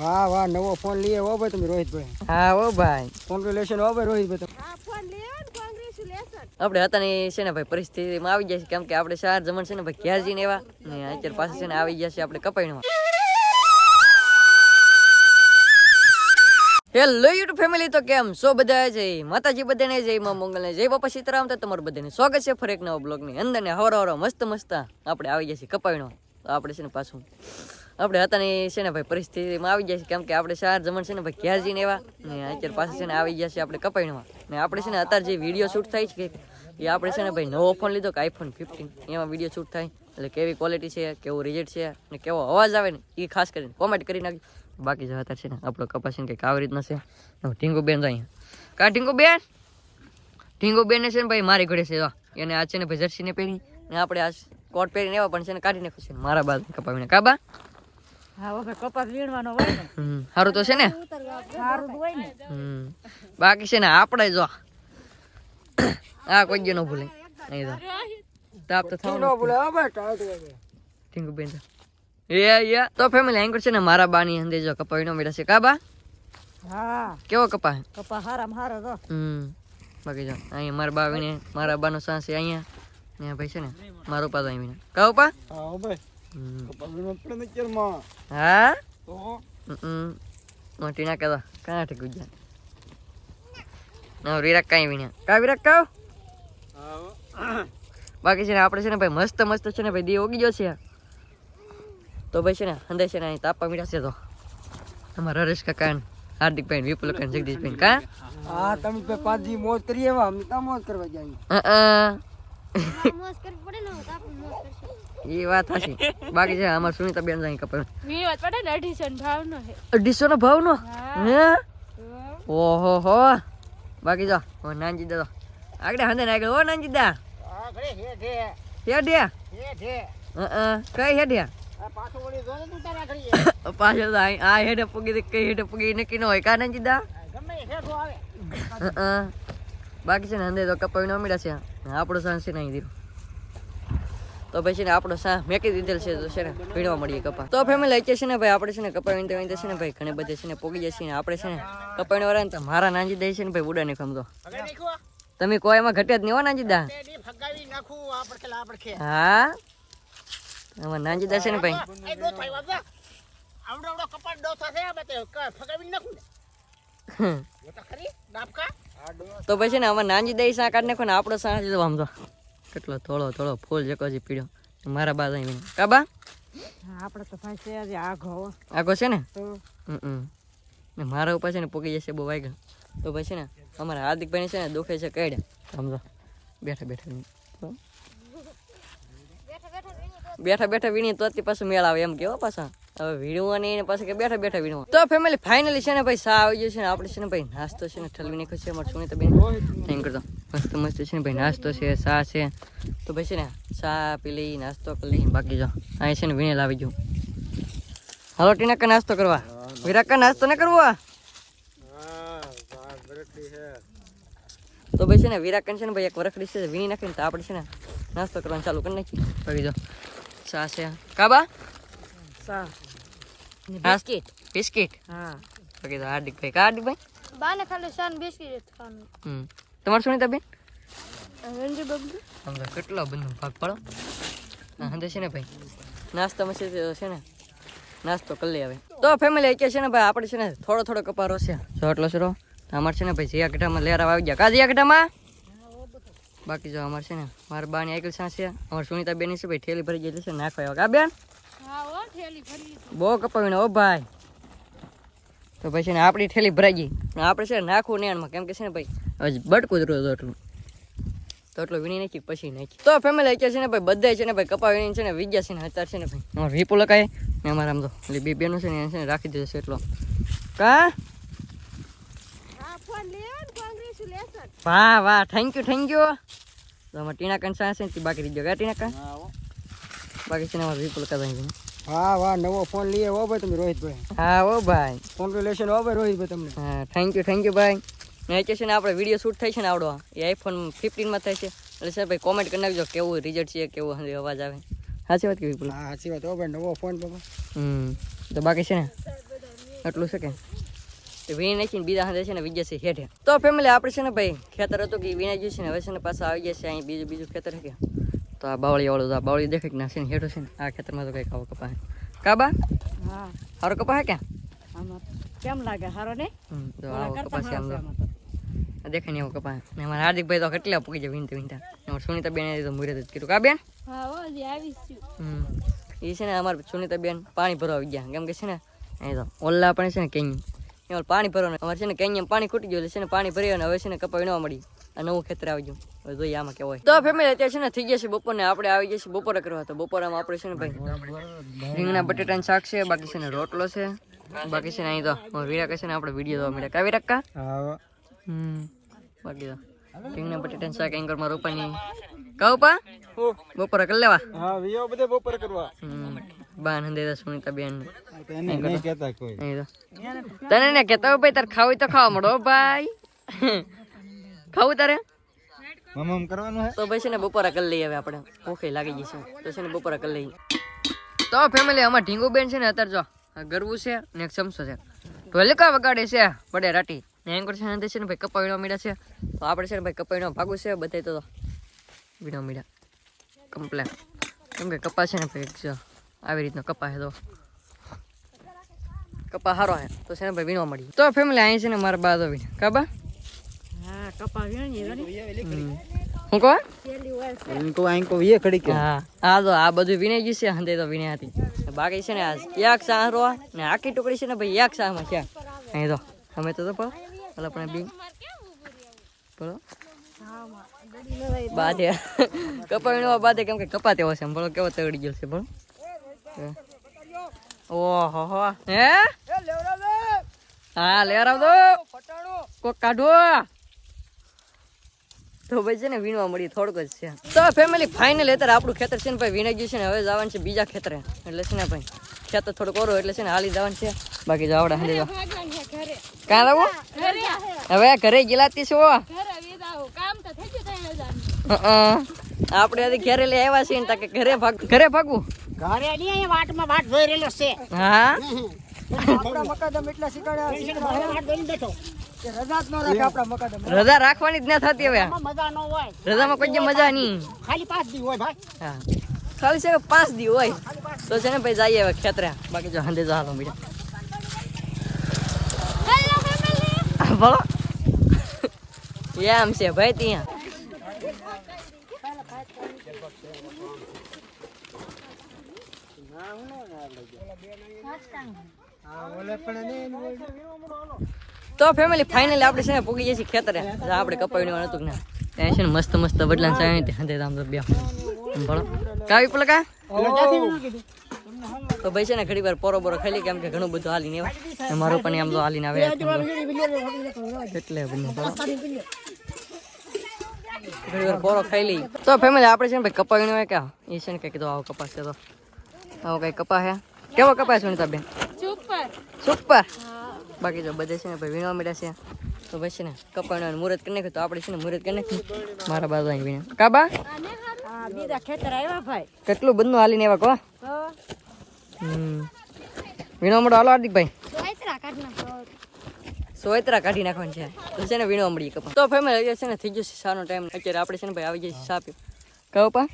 વાહ વાહ નવો ફોન લઈએ હો ભાઈ તમે રોહિતભાઈ. હા ઓ ભાઈ. કોંગ્રેચ્યુલેશન હો ભાઈ રોહિતભાઈ તમે. આપણે હતા ને છે ને ભાઈ પરિસ્થિતિમાં આવી ગયા છે કેમ કે આપણે શહેર જમણ છે ને ભાઈ ઘેર જઈને એવા. ને અત્યારે પાસે છે ને આવી ગયા છે આપણે કપાઈમાં હેલો યુટ્યુબ ફેમિલી તો કેમ સો બધા? જય માતાજી બધાને જય માં મંગલ ને જય બાપા સીતારામ. તો તમારું બધાને સ્વાગત છે ફરી એક નવા બ્લોગની અંદર. ને હવરો હવરો મસ્ત મસ્ત આપણે આવી ગયા છીએ કપાઈનો તો આપણે છે ને પાછું આપણે હતા ને છે ને ભાઈ પરિસ્થિતિમાં આવી ગયા છે કેમ કે આપણે શાર જમણ છે ને ભાઈ ઘેર જઈને એવા ને અત્યારે પાસે છે ને આવી ગયા છે આપણે કપાઈણમાં ને આપણે છે ને અત્યારે જે વીડિયો શૂટ થાય છે એ આપણે છે ને ભાઈ નવો ફોન લીધો કે આઈફોન ફિફ્ટીન એમાં વીડિયો શૂટ થાય એટલે કેવી ક્વોલિટી છે કેવું રિઝલ્ટ છે ને કેવો અવાજ આવે ને એ ખાસ કરીને કોમેન્ટ કરી નાખજો બાકી જો અત્યારે છે ને આપણો કપાસ ને કંઈક આવી રીતના છે ઢીંગુ બેન અહીંયા કા ઢીંગુ બેન ઢીંગુ બેન છે ને ભાઈ મારી ઘડે છે. એને આ છે ને ભાઈ જર્સીને પહેરી ને આપણે આ કોટ પહેરીને એવા પણ છે ને કાઢી નાખ્યું છે મારા બાદ કપાવીને કાબા હા વખત કપાસ વીણવાનો હોય ને. સારું તો છે ને? સારું હોય ને. બાકી છે ને આપણે જો. આ કોઈ જ ન ભૂલે. નહીં તો તાપ તો નો ન ભૂલે હો બેટા વાગે બેન એ યા તો ફેમિલી એન્કર છે ને મારા બાની અંદર જો કપાવીનો મેળા છે. કાબા હા. કેવો કપા કપા હારામ હારો તો. હમ બાકી જો અહીંયા મારા બા આવીને મારા બાનો સાસ છે અહીંયા. ને ભાઈ છે ને મારો પા તો આવીને કા ઉપા હા હો ભાઈ પડે ને હા હમ. મોટી ના કહેતો કાં ઠીક ગુજ્યા ના વિરાક કાંઈ વિના. કા વિરાક કહો? બાકી છે ને આપણે છે ને ભાઈ મસ્ત મસ્ત છે ને ભાઈ દી ઓગી ગયો છે. તો ભાઈ છે ને અંદર છે ને અહીં તાપા મીઠા છે તો. અમારા હરેશ કાકા હાર્દિક હાર્દિકભાઈ ને વિપુલ કાકા જગદીશ જગદીશભાઈ કા? હા તમે ભાઈ પાંચજી મોજ કરીએ એવા અમે તા મોજ કરવા જઈએ અ, અ. એ વાત હશે બાકી છે અમાર સુનીતા બેન અહીં કપાય વાત પડે ને અઢીસો ને ભાવ નો હે અઢીસો નો ભાવ નો હે? ઓહો હો. બાકી જો ઓ નાનજી દા આગળ હંદે ને આગળ ઓ નાનજી દા. હા ઘરે હે હે હેડ્યા હે હે અ. કઈ હેડ્યા આ પાછો વળી જો તું તારા ઘડીએ પાછળ આ આ હેડે પૂગી દે કઈ હેડે પૂગી નક્કી ન હોય. કા નાનજી દા? ગમે હેઠો આવે. બાકી છે ને તો કપાવી ન મળ્યા છે. આપણો સાં છે નહીં દીધું તો પછી છે ને આપણો સાં મેકી દીધેલ છે તો છે ને ભીડવા મળીએ કપા તો ફેમિલી લઈ છે ને ભાઈ આપણે છે ને કપાવીને તો છે ને ભાઈ ઘણી બધી છે ને પોગી જશે ને આપણે છે ને કપાણી વાળા ને તો મારા નાંજી દે છે ને ભાઈ ઉડા નહીં ખમતો તમે કોઈ એમાં ઘટ્યા જ નહીં હો નાનજી દા તે દી ફગાવી નાખું આ પડખે લા પડખે હા એમાં નાનજી દા છે ને ભાઈ તો પછી ને આમાં નાંજી દઈ સા કાઢ નાખો ને આપણો સાંજ જ આમ તો કેટલો થોડો થોડો ફૂલ જેકો હજી પીડ્યો મારા બા અહીં કાબા આપણે તો ભાઈ છે આજે આઘો. આગો છે ને? હમ હમ. ને મારા ઉપર છે ને પોકી જશે બહુ વાગ્યા તો પછી છે ને અમારા હાર્દિકભાઈ છે ને દુખે છે કઈડ્યા સમજો બેઠા બેઠા. બેઠા બેઠા વીણી. તો પાછું મેળ આવે એમ કેવો પાછા? હવે વીણવાની ને પાછા કે બેઠા બેઠા વીણવા તો ફેમિલી ફાઇનલી છે ને ભાઈ સા આવી ગયો છે ને આપણે છે ને ભાઈ નાસ્તો છે ને ઠલવી નાખ્યો છે અમારે સુનિતા બેન થેન્ક કરતો મસ્ત મસ્ત છે ને ભાઈ નાસ્તો છે સા છે તો ભાઈ છે ને સા પી લઈ નાસ્તો કરી લઈ બાકી જો અહીં છે ને વીણે આવી ગયું હાલો ટીના કા નાસ્તો કરવા વિરાકા નાસ્તો ન કરવો તો ભાઈ છે ને વિરાકન છે ને ભાઈ એક વરખડી છે વીણી નાખીને તો આપણે છે ને નાસ્તો કરવાનું ચાલુ કરી નાખીએ ભાઈ જો સા છે કાબા સા બિસ્કિટ. બિસ્કિટ? હા. બાકી તો હાર્દિકભાઈ કા હાર્દિકભાઈ બાને ખાલી શાન બિસ્કિટ ખાવાનું. હમ. તમારું સુનિતા બેન? રંજુ બબલુ. સમજો કેટલો બંધુ ભાગ પડો? હા છે ને ભાઈ. નાસ્તો મસે તે છે ને? નાસ્તો કરી લઈ આવે તો ફેમિલી કે છે ને ભાઈ આપણે છે ને થોડો થોડો કપારો છે. જો એટલો સરો અમારે છે ને ભાઈ જીયા ગઢામાં લેરા આવી ગયા. કા જીયા ગઢામાં બાકી જો અમારે છે ને મારા બાની આઈકલ સાં છે અમારે સુનિતા બેન છે ભાઈ ઠેલી ભરી ગયેલી છે. નાખવા આવ્યા કા બેન? બહુ કપાવીને ઓ ભાઈ. તો પછી ને આપણી ઠેલી ભરાઈ ગઈ. આપણે છે નાખવું નહીં આમાં કેમ કે છે ને ભાઈ બટકું જ રહ્યું એટલું તો એટલું વીણી નાખી પછી નાખી. તો ફેમિલી અત્યારે છે ને ભાઈ બધા છે ને ભાઈ કપા વીણી છે ને વિજ્ઞા છે ને અત્યારે છે ને ભાઈ. અમારે વિપુલ લકાય ને અમારે આમ તો એટલે બે બેનો છે ને એને છે ને રાખી દીધો છે એટલો. કા? હા ફોન લેવો ને કોંગ્રેચ્યુલેશન વાહ વાહ. થેન્ક યુ થેન્ક યુ તો અમારે ટીના કાન સાસ છે ને બાકી રહી ગયો. ટીના કાન. બાકી છે ને વિપુલ કા હા વાહ નવો ફોન લઈએ હો ભાઈ તમે રોહિતભાઈ. હા ઓ ભાઈ. કોંગ્રેચ્યુલેશન હો ભાઈ રોહિતભાઈ તમને. હા થેન્ક યુ થેન્ક યુ ભાઈ. છે ને આપણે વીડિયો શૂટ થાય છે ને આવડો. એ આઈફોન ફિફ્ટીનમાં થાય છે. એટલે સર ભાઈ કોમેન્ટ કરી નાખજો કેવું રિઝલ્ટ છે કેવો અવાજ આવે. સાચી વાત કે વિપુલ હા સાચી વાત હો ભાઈ નવો ફોન બાબા. હમ તો બાકી છે ને એટલું છે કે? વીણી નાખીને બીજા હાથે છે ને વિજય છે હેઠે. તો ફેમિલી આપણે છે ને ભાઈ ખેતર હતું કે વીણાઈ ગયું છે ને હવે છે ને પાછા આવી ગયા છે અહીં બીજું બીજું ખેતર છે કે? તો આ બાવળી વાળું તો આ બાવળી દેખાય ના છે ને હેઠું છે ને આ ખેતરમાં તો કઈ ખાવો કપા. કાબા હા. હારો કપા હે ક્યાં? કેમ લાગે? હારો ને તો આવો કપા છે આમ દેખાય ને એવો કપા ને અમારા હાર્દિકભાઈ તો કેટલા પૂકી જાય વીણતા વિનતા અમારે સુનીતા બેન તો મુરે કીધું કા બેન? હા આવી છું. એ છે ને અમારે સુનીતા બેન પાણી ભરવા આવી ગયા. કેમ કે છે ને અહીં તો ઓલ્લા પણ છે ને કેኝ એમાં પાણી ભરવાનું. અમારે છે ને કેኝ પાણી ખૂટી ગયું એટલે છે ને પાણી ભરી અને હવે છે ને કપા વીણવા મળી. આ નવું ખેતરે આવી ગયું હવે જોઈએ આમાં કેવો હોય. તો ફેમિલી અત્યારે છે ને થઈ ગયા છે બપોરને આપણે આવી ગયા છે બપોરે કરવા. તો બપોરામાં આપણે છે ને ભાઈ રીંગણા બટેટાનું શાક છે બાકી છે ને રોટલો છે. બાકી છે ને અહીં તો વિરાક છે ને આપણે વીડિયો જોવા મળ્યા. કાવી વિરાક હમ. બાકી તો રીંગણા બટેટાનું શાક એંગરમાં રોપાની. કહું પા બપોરે કરી લેવા? હા વિયો બધે બપોર કરવા. બાન હંદે તો સુનીતા બેન. એને નહીં કહેતા કોઈ. તને ને કહેતા હોય ભાઈ તારે ખાવી હોય તો ખાવા મળો ભાઈ. ખાવું તારે મમમ કરવાનું હે તો ભાઈ છે ને બપોરા કરી લઈએ હવે આપણે ઓકે લાગી ગઈ છે તો છે ને બપોરા કરી લઈએ તો ફેમિલી અમાર ઢીંગુ બેન છે ને અત્યારે જો ગરવું છે ને એક ચમચો છે ઢોલકા વગાડે છે બડે રાટી ને એન્કર છે ને છે ને ભાઈ કપા વીણવા મીડા છે તો આપણે છે ને ભાઈ કપા વીણવા ભાગું છે બતાવી તો વીણવા મીડા કમ્પ્લેન કેમ કે કપા છે ને ભાઈ જો આવી રીતનો કપા છે તો કપા હારો હે તો છે ને ભાઈ વીણવા મળી તો ફેમિલી અહીં છે ને મારા બા તો વીણ કાબા કપા વીણી ને. હમ. હું કહો પેલી વાર છે. ઇनको આંકો ખડી કે. હા આ તો આ બધું વિનાઈ ગયું છે હંદે તો વિનાઈ હતી. બાકી છે ને આ એક ને આખી ટુકડી છે ને ભાઈ એક સામાં છે. અહીં તો અમે તો તો પણ ઓલા પણ બી. બોલો બાદે કપા વીણવા બાદે કેમ કે કપા તેવો છે. બોલો કેવો તગડી ગયો છે બોલો. ઓહો હો. હે? હા લેવરાવ દો કોક કાઢો. તો ભાઈ છે ને વીણવા મળી થોડુંક જ છે. તો ફેમિલી ફાઇનલ અત્યારે આપણું ખેતર છે ને ભાઈ વીણાઈ ગયું છે ને હવે જવાનું છે બીજા ખેતરે. એટલે છે ને ભાઈ ખેતર થોડું કરો એટલે છે ને હાલી જવાનું છે. બાકી જાવડા હાલી જાવ કાં લાવો? હવે ઘરે ગયેલાતી છો? ઘરે વિદાઓ કામ તો થઈ ગયું ત્રણ હજાર હં. આપણે હજી ઘરે લઈ આવ્યા છીએ ને તાકે ઘરે ભાગ ઘરે ભાગવું? ઘરે નહીં અહીંયા વાટમાં વાટ જોઈ રહેલો છે. હા? આપણા મકાદમ એટલા શીખવાડ્યા રજા જ ન રાખે આપણા મકાદમ રજા રાખવાની જ ના થતી હવે. આમાં મજા ન હોય. રજામાં કોઈ મજા નહીં. ખાલી પાંચ દી હોય ભાઈ. ખાલી છે કે પાંચ દી હોય. તો છે ને ભાઈ જઈએ હવે ખેતરે. બાકી જો ચાલો બીજા હેલો બોલો. એમ છે ભાઈ ત્યાં. તો ફેમિલી ફાઇનલી આપણે છે ને પૂગી જઈએ છીએ ખેતરે. આપણે કપાવીને નતું ને. ત્યાં છે ને મસ્ત મસ્ત બદલા ચાવી ત્યાં આમ તો બે. ભણો કાવી પલકા તો ભાઈ છે ને ઘડી વાર પોરો બોરો ખાઈ કેમ કે ઘણું બધું હાલીને આવે મારું પણ આમ તો હાલીને આવે. એટલે ઘણી વાર પોરો ખાઈ લઈ. તો ફેમિલી આપણે છે ને ભાઈ કપાઈ હોય કે એ છે ને કઈ કીધું આવો કપાસ છે તો. આવો કઈ કપા હે કેવો કપાસ સુનીતા બેન? સુપર. સુપર? બાકી જો બધે છે ને ભાઈ વીણવા મળ્યા છે. તો ભાઈ છે ને કપા વીણવાનું મુહૂર્ત કરી નાખ્યું તો આપણે છે ને મુહૂર્ત કરી નાખ્યું મારા બાજુ અહીં વીણે કાબા બીજા ખેતર આવ્યા ભાઈ. કેટલું બધું હાલીને એવા કહો હમ. વીણવા મળો. હાલો હાર્દિકભાઈ. સોયત્રા કાઢ સોયત્રા કાઢી નાખવાનું છે. તો છે ને વીણવા મળીએ કપા તો ફેમિલી છે ને થઈ ગયો છે સારો ટાઈમ અત્યારે આપણે છે ને ભાઈ આવી જઈએ સાપ. સા પીવા કહો પા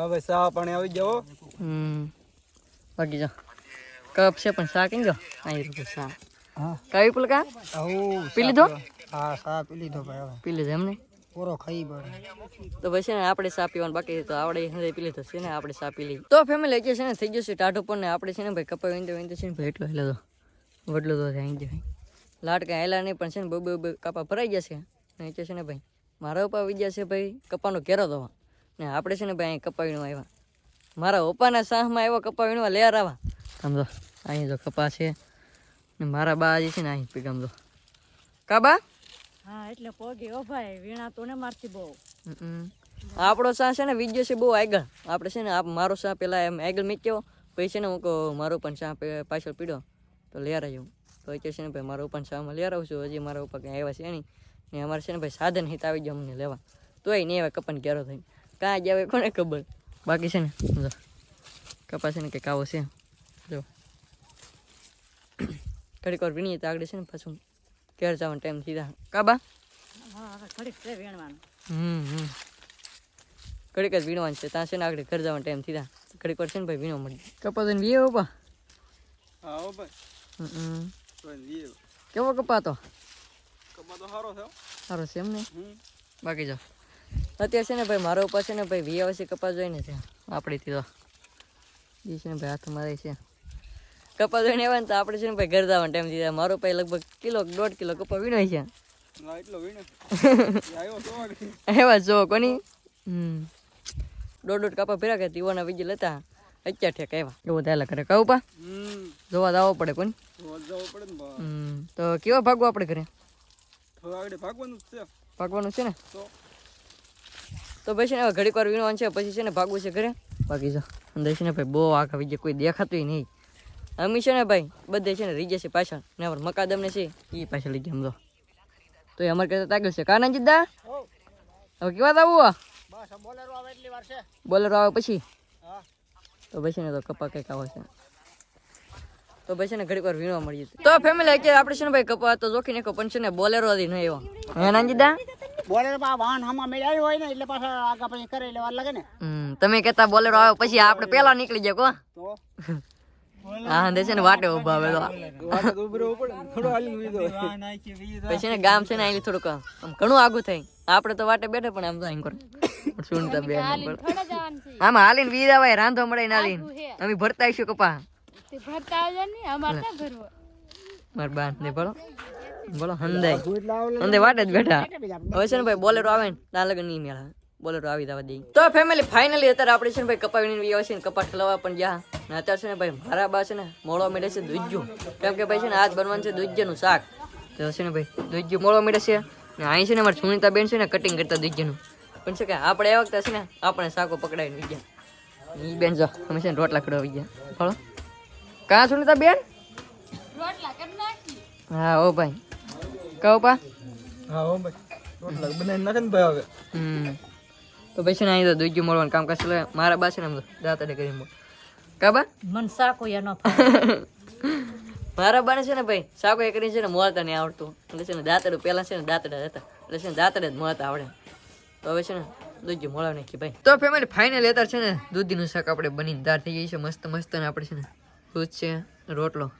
હવે સા પાણી આવી જાઓ. હમ. બાકી જો. કપ છે પણ સા કેમ ગયો અહીં રૂપિયા હા કઈ પુલકા? પી લીધો? હા સા પી લીધો ભાઈ હવે. પી લીધો એમને? પૂરો ખાઈ પડે તો પછી છે ને આપણે સા પીવાનું બાકી તો આપણે હવે પી લીધો છે ને આપણે સા પી લઈએ તો ફેમિલી જે છે ને થઈ છે ટાઢું પણ ને આપણે છે ને ભાઈ કપાઈ વિંદો વિંદો છે ને ભાઈ એટલો હેલો તો. વડલો તો થઈ જાય લાટ કાંઈ હેલા નહીં પણ છે ને બબે બબે કપા ભરાઈ ગયા છે. ને છે ને ભાઈ મારા ઉપર આવી છે ભાઈ કપાનો કેરો દવા ને આપણે છે ને ભાઈ અહીં કપા વીણવા આવ્યા. મારા પપ્પાના સાહમાં આવ્યો કપા વીણવા લેર આવા. સમજો અહીં જો કપા છે. મારા બા જે છે ને અહીં પીગમ જો. કાબા હા એટલે પોગી ઓ ભાઈ વીણા તો ને મારથી બહુ. આપણો સા છે ને વિજ્યો છે બહુ આગળ. આપણે છે ને આપ મારો સા પેલા એમ આગળ મીક્યો. પછી છે ને હું કહું મારો પણ સા પાછળ પીડો. તો લઈ આવ્યો તો એ છે ને ભાઈ મારો પણ સામાં લઈ આવું છું. હજી મારા ઉપર કંઈ આવ્યા છે નહીં. ને અમારે છે ને ભાઈ સાધન હિત આવી ગયો અમને લેવા. તોય નહીં આવે કપન ક્યારો થઈ કાં જ આવે કોને ખબર? બાકી છે ને જો. કપા છે ને કંઈક આવો છે. જો. ઘડીક વાર વીણીએ તો આગળ છે ને પાછું ઘેર જવાનો ટાઈમ કાબા હવે ઘડીક છે હમ હમ. ઘડીક જ વીણવાનું છે. ત્યાં છે ને આગળ ઘર જવાનો ટાઈમ સીધા. ઘડીક વાર છે ને ભાઈ વીણો મળી કપા તો વીએ ઊભા હા ભાઈ. હમ તો લીએ કેવો કપા તો સારો થયો સારો છે એમ ને? બાકી જાઓ અત્યારે છે ને ભાઈ મારા ઉપર છે ને ભાઈ વી આવશે કપા જોઈને છે. આપણેથી તો. એ છે ને ભાઈ હાથ મારે છે. કપા જોઈને આવે ને તો આપણે છે ને ભાઈ ઘર જવાનો ટાઈમ દીધા મારો ભાઈ લગભગ કિલો દોઢ કિલો કપા વીણો છે. આવ્યો એવા જો કોની? હમ. દોઢ દોઢ કાપા ભેરા કે દીવાના બીજી લેતા. અત્યાર ઠેક એવા એવું થાય કરે કહું પા. જોવા પડે કોની. જવું પડે ને બા. હમ. તો કેવા ભાગવું આપણે ઘરે? ભાગવાનું છે. ભાગવાનું છે ને? તો. પછી છે ને હવે ઘડીક વાર વીણવાનું છે પછી છે ને ભાગવું છે ઘરે. બાકી જો અંદર છે ને ભાઈ બહુ આખા બીજે કોઈ દેખાતું નહીં. અમે છે ને ભાઈ બધે છે ને રીજે છે પાછળ ને અમારે મકાદમને છે એ પાછળ લઈ ગયા તો. એ અમારે કરતા તાગ્યું છે. કાના જીદ્દા? હો હવે કેવા આવું? બોલરો આવે પછી? તો પછી ને તો કપા કંઈક આવે છે. તો પછી ને ઘડીક વાર વીણવા મળી જતી તો ફેમિલી કે આપણે છે ને ભાઈ કપા તો જોખી નાખો પણ છે ને બોલેરો હતી નહીં એવો હે નાનજીદા બોલેરો પા વાહન હામાં મેળાયું હોય ને એટલે પાછા આગા પછી કરે એટલે વાર લાગે ને. તમે કહેતા બોલેરો આવે પછી આપણે પેલા નીકળી જાય કો. તો? હા દે છે ને વાટે ઊભા આવે તો. વાટ ઉભરો પડે થોડો હાલી વીધો પછી ને ગામ છે ને અહીં થોડુંક આમ. ઘણું આગું થાય આપણે તો વાટે બેઠે પણ આમ તો અહીં કરો સુનતા બે હાલીને થોડા જવાનું છે. હાલીને વીર આવે રાંધો મળે ના અમે ભરતા આવીશું કપા. તે ભરતા આવજો ને અમારે માર બાન ને બોલો. બોલો હંદાય હંદાય વાટે જ બેઠા. હવે છે ને ભાઈ બોલેરો આવે ને ના લગન નહીં મેળા. બોલેરો આવી જવા દઈ તો ફેમિલી ફાઇનલી અત્યારે આપણે છે ને ભાઈ કપાવીને આવ્યા વી છે ને કપાટ ખલાવવા પણ ગયા ને અત્યારે છે ને ભાઈ મારા બા છે ને મોળો મેળે છે દૂધ્યું કેમ કે ભાઈ છે ને આજ બનવાનું છે દૂધ્યનું શાક તો છે ને ભાઈ દૂધ્યું મોળો મેળે છે ને અહીં છે ને મારી સુનિતા બેન છે ને કટિંગ કરતા દૂધ્યનું પણ છે કે આપણે એ વખતે છે ને આપણે શાકો પકડાવીને વી ગયા ઈ બેન જો અમે છે ને રોટલા ખડવા ગયા ફળો કાં સુનિતા બેન રોટલા કરી નાખી હા ઓ ભાઈ કહો પા હા ઓ ભાઈ રોટલા બનાવીને નાખે ને ભાઈ હવે હમ તો પછી ને તો દૂધ્યું મળવાનું કામ કરશે મારા બા છે ને આમ તો કરી મૂકે. કા મન સાકો ફાવે. મારા બાને છે ને ભાઈ સાકો એ કરીને છે ને મોળતા નહીં આવડતું. એટલે છે ને દાંતડું પહેલાં છે ને દાંતડા હતા. એટલે છે ને દાંતડે જ મળતા આવડે. તો હવે છે ને દૂધ મળવા નાખી ભાઈ. તો ફેમિલી ફાઇનલ અત્યારે છે ને દૂધીનું શાક આપણે બનીને દાળ થઈ ગઈ છે. મસ્ત મસ્ત ને આપણે છે ને દૂધ છે રોટલો.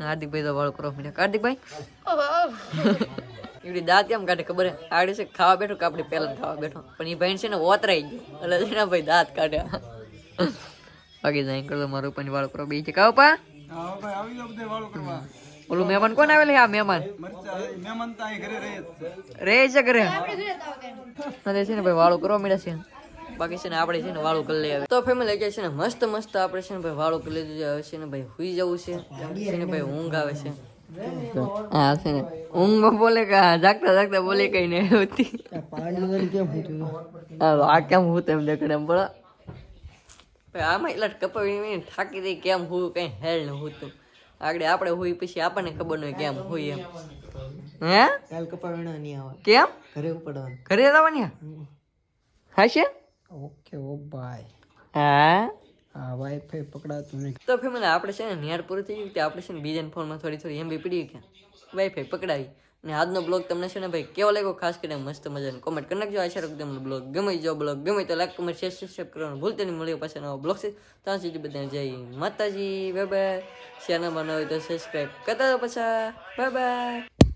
હાર્દિકભાઈ તો વાળો કરો. હાર્દિકભાઈ? એવડી દાંત કેમ કાઢે ખબર આડે છે ખાવા બેઠો કે આપણે પહેલા ખાવા બેઠો? પણ એ ભાઈ છે ને ઓતરાઈ ગયો. એટલે છે ને ભાઈ દાંત કાઢ્યા બાકી જાય કરો મારું પણ વાળો કરો બીજે કાવ પા ઓલું મહેમાન કોણ આવેલ આ મહેમાન? મહેમાન તો ઘરે રહે છે. ઘરે? અરે છે ને ભાઈ વાળું કરવા મળ્યા છે. બાકી છે ને આપણે છે ને વાળું કરી લઈએ. તો ફેમિલી છે ને મસ્ત મસ્ત આપણે છે ને ભાઈ વાળું કરી લીધું છે. ને ભાઈ હુઈ જવું છે ને ભાઈ ઊંઘ આવે છે. હા છે ને ઊંઘમાં બોલે કે જાગતા જાગતા બોલે કઈ નહીં હોતી. આ કેમ હું તેમ દેખાડે એમ બોલો. આમાં એટલા કપાવી થાકી દઈ કેમ હું કઈ હેલ ન હોતું. આગળ આપણે હોય પછી આપણને ખબર ન હોય કેમ હોય એમ. હે? કાલ કપા નહીં આવે. કેમ? ઘરે ઉપડવાનું. ઘરે જવાની હા છે? ઓકે ઓ બાય હા? વાઈફાઈ પકડાતું નહીં. તો ફેમિલી આપણે છે ને નિયાર પૂરું થઈ ગયું કે આપણે છે ને બીજા ફોનમાં થોડી થોડી એમ બી પડી કે વાઈફાઈ પકડાવી. અને આજનો બ્લોગ તમને છે ને ભાઈ કેવો લાગ્યો? ખાસ કરીને મસ્ત મજાનો કોમેન્ટ કરી નાખજો. આશા રાખજો તમને બ્લોગ ગમે જો બ્લોગ ગમે તો લાઈક કમેન્ટ શેર સબસ્ક્રાઈબ કરવાનું ભૂલતા નહીં. મળ્યો પાછા નવો બ્લોગ છે ત્યાં સુધી બધાને જય માતાજી. બાય બાય ચેનલમાં ન હોય તો સબસ્ક્રાઈબ કરતા પાછા. Bye bye